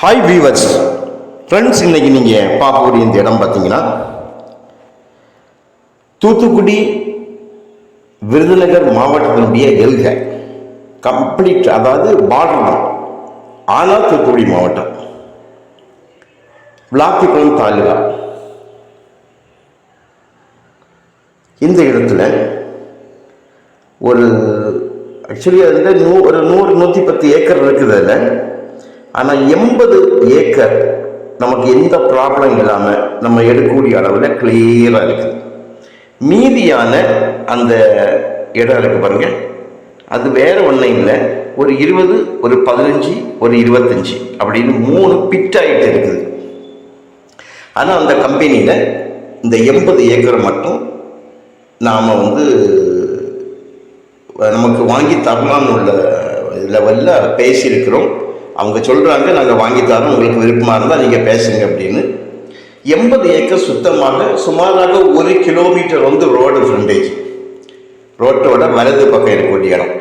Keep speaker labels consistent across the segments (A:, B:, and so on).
A: Hi viewers friends இன்றைக்கி நீங்கள் பார்க்கக்கூடிய இந்த இடம் பார்த்தீங்கன்னா தூத்துக்குடி விருதுநகர் மாவட்டத்தினுடைய எல்க கம்ப்ளீட் அதாவது பார்டர் தான். ஆனால் தூத்துக்குடி மாவட்டம். விளாத்திக்குளம் தாலுகா. இந்த இடத்துல ஒரு ஆக்சுவலி அதில் நூ ஒரு நூறு நூற்றி பத்து ஏக்கர் இருக்குது அதில். ஆனால் எண்பது ஏக்கர் நமக்கு எந்த ப்ராப்ளம் இல்லாமல் நம்ம எடுக்கக்கூடிய அளவில் கிளியராக இருக்குது மீதியான அந்த இடம் இருக்கு பாருங்க. அது வேற ஒன்றும் இல்லை. ஒரு இருபது ஒரு பதினஞ்சு ஒரு இருபத்தஞ்சி அப்படின்னு மூணு பிட் ஆகிட்டு இருக்குது. ஆனால் அந்த கம்பெனியில் இந்த எண்பது ஏக்கர் மட்டும் நாம் வந்து நமக்கு வாங்கி தரலாம்னு உள்ள லெவலில் பேசியிருக்கிறோம். அவங்க சொல்கிறாங்க நாங்கள் வாங்கித்தரோம் உங்களுக்கு விருப்பமாக இருந்தால் நீங்கள் பேசுங்க அப்படின்னு. எண்பது ஏக்கர் சுத்தமாக சுமாராக ஒரு கிலோமீட்டர் வந்து ரோடு ஃப்ரண்டேஜ் ரோட்டோட வலது பக்கம் இருக்கக்கூடிய இடம்.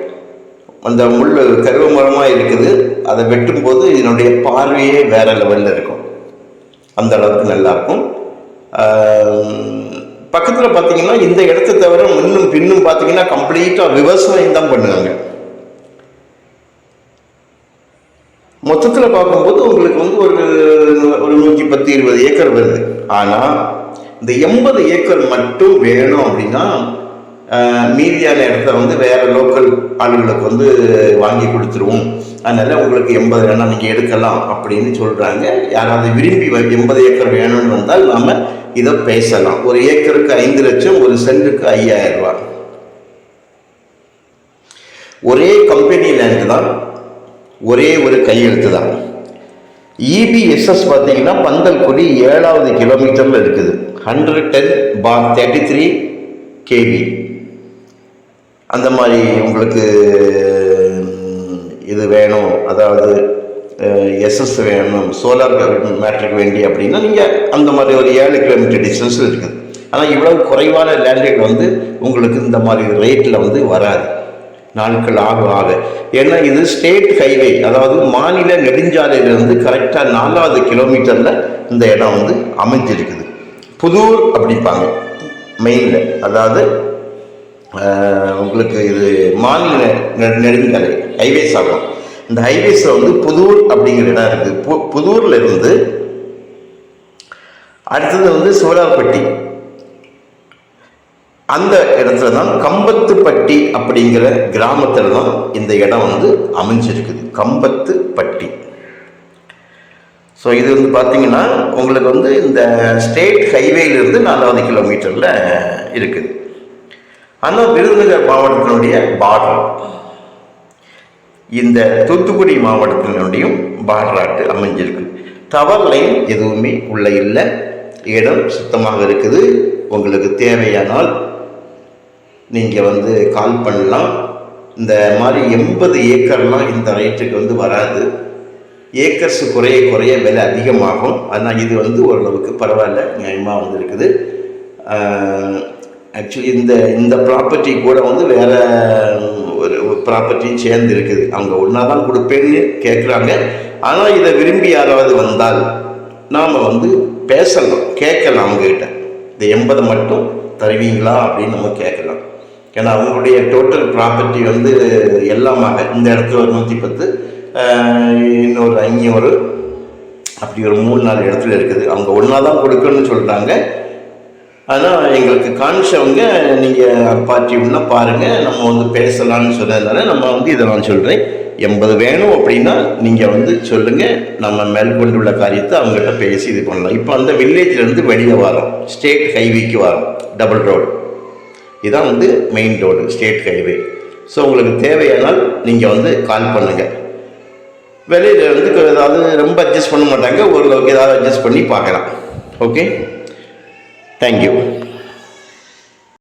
A: அந்த முள் கருவ மரமாக இருக்குது. அதை வெட்டும்போது இதனுடைய பார்வையே வேற லெவலில் இருக்கும். அந்த அளவுக்கு நல்லாயிருக்கும் பக்கத்தில் பார்த்தீங்கன்னா இந்த இடத்த தவிர முன்னும் பின்னும் பார்த்தீங்கன்னா கம்ப்ளீட்டாக விவசாயம் தான் பண்ணுவாங்க. மொத்தத்தில் பார்க்கும்போது உங்களுக்கு வந்து ஒரு ஒரு நூற்றி பத்து இருபது ஏக்கர் வருது. ஆனால் இந்த எண்பது ஏக்கர் மட்டும் வேணும் அப்படின்னா மீதியான இடத்த வந்து வேறு லோக்கல் ஆளுங்களுக்கு வந்து வாங்கி கொடுத்துருவோம். அதனால் உங்களுக்கு எண்பது வேணா நீங்கள் எடுக்கலாம் அப்படின்னு சொல்கிறாங்க யாராவது விரும்பி வ- எண்பது ஏக்கர் வேணும்னு வந்தால் நாம் இதை பேசலாம். ஒரு ஏக்கருக்கு ஐந்து லட்சம் ஒரு சென்ட்டுக்கு ஐயாயிரம் ரூபா ஒரே கம்பெனி லேண்டு தான் ஒரே ஒரு கையெழுத்து தான் இபிஎஸ்எஸ் பார்த்தீங்கன்னா பந்தல்குடி ஏழாவது கிலோமீட்டரில் இருக்குது. Hundred ten bar thirty three KV அந்த மாதிரி உங்களுக்கு இது வேணும். அதாவது எஸ்எஸ் வேணும். சோலார் மேட்ருக்கு வேண்டி அப்படின்னா நீங்கள் அந்த மாதிரி ஒரு ஏழு கிலோமீட்டர் டிஸ்டன்ஸில் இருக்குது. ஆனால் இவ்வளவு குறைவான லேண்ட்ரேட் வந்து உங்களுக்கு இந்த மாதிரி ரேட்டில் வந்து வராது. நாட்கள் ஆக ஆக. ஏன்னா இது ஸ்டேட் ஹைவே அதாவது மாநில நெடுஞ்சாலையிலிருந்து கரெக்டாக நாலாவது கிலோமீட்டரில் இந்த இடம் வந்து அமைஞ்சிருக்குது புதூர் அப்படிப்பாங்க மெயினில் அதாவது உங்களுக்கு இது மாநில நெடுஞ்சாலை ஹைவேஸ் ஆகும் இந்த ஹைவேஸில் வந்து புதூர் அப்படிங்கிற இடம் இருக்குது பு புதூரில் இருந்து அடுத்தது வந்து சோழாப்பட்டி அந்த இடத்துல தான் கம்பத்துப்பட்டி அப்படிங்கிற கிராமத்தில் தான் இந்த இடம் வந்து அமைஞ்சிருக்குது. கம்பத்துப்பட்டி. ஸோ இது வந்து பார்த்தீங்கன்னா உங்களுக்கு வந்து இந்த ஸ்டேட் ஹைவேலேருந்து நாலாவது கிலோமீட்டரில் இருக்குது. ஆனால் விருதுநகர் மாவட்டத்தினுடைய பார்டர். இந்த தூத்துக்குடி மாவட்டத்தினுடையும் பார்டராட்டு அமைஞ்சிருக்கு. டவர் லைன் எதுவுமே உள்ள இல்லை. இடம் சுத்தமாக இருக்குது. உங்களுக்கு தேவையானால் நீங்கள் வந்து கால் பண்ணலாம். இந்த மாதிரி எண்பது ஏக்கர்லாம் இந்த ரேட்டுக்கு வந்து வராது. ஏக்கர்ஸ் குறைய குறைய விலை அதிகமாகும். ஆனால் இது வந்து ஓரளவுக்கு பரவாயில்ல நியாயமாக வந்து இருக்குது. ஆக்சுவலி இந்த இந்த ப்ராப்பர்ட்டி கூட வந்து வேறு ஒரு ப்ராப்பர்ட்டியும் சேர்ந்து இருக்குது. அவங்க ஒன்றா தான் கொடுப்பேன்னு கேட்குறாங்க ஆனால் இதை விரும்பி யாராவது வந்தால் நாம் வந்து பேசலாம் கேட்கலாம் அவங்ககிட்ட. இந்த எண்பது மட்டும் தருவீங்களா அப்படின்னு நம்ம கேட்கலாம். ஏன்னா அவங்களுடைய டோட்டல் ப்ராப்பர்ட்டி வந்து எல்லாமாக இந்த இடத்துல ஒரு நூற்றி பத்து இன்னொரு ஐநூறு அப்படி ஒரு மூணு நாலு இடத்துல இருக்குது. அவங்க ஒன்றா தான் கொடுக்கணும்னு சொல்கிறாங்க ஆனால் எங்களுக்கு காமிச்சவங்க நீங்கள் பார்ட்டினா பாருங்கள் நம்ம வந்து பேசலாம்னு சொன்னதுனால நம்ம வந்து இதை நான் சொல்கிறேன் எண்பது வேணும் அப்படின்னா நீங்கள் வந்து சொல்லுங்கள் நம்ம மேற்கொண்டுள்ள காரியத்தை அவங்ககிட்ட பேசி இது பண்ணலாம். இப்போ அந்த வில்லேஜ்லேருந்து வெளியே வரோம். ஸ்டேட் ஹைவேக்கு வரோம். டபுள் ரோடு இதான் வந்து main road state highway so உங்களுக்கு தேவையானால் நீங்கள் வந்து கால் பண்ணுங்கள் வெளியில் வந்து ஏதாவது ரொம்ப அட்ஜஸ்ட் பண்ண மாட்டாங்க. ஓரளவுக்கு ஏதாவது அட்ஜஸ்ட் பண்ணி பார்க்கலாம். Okay thank you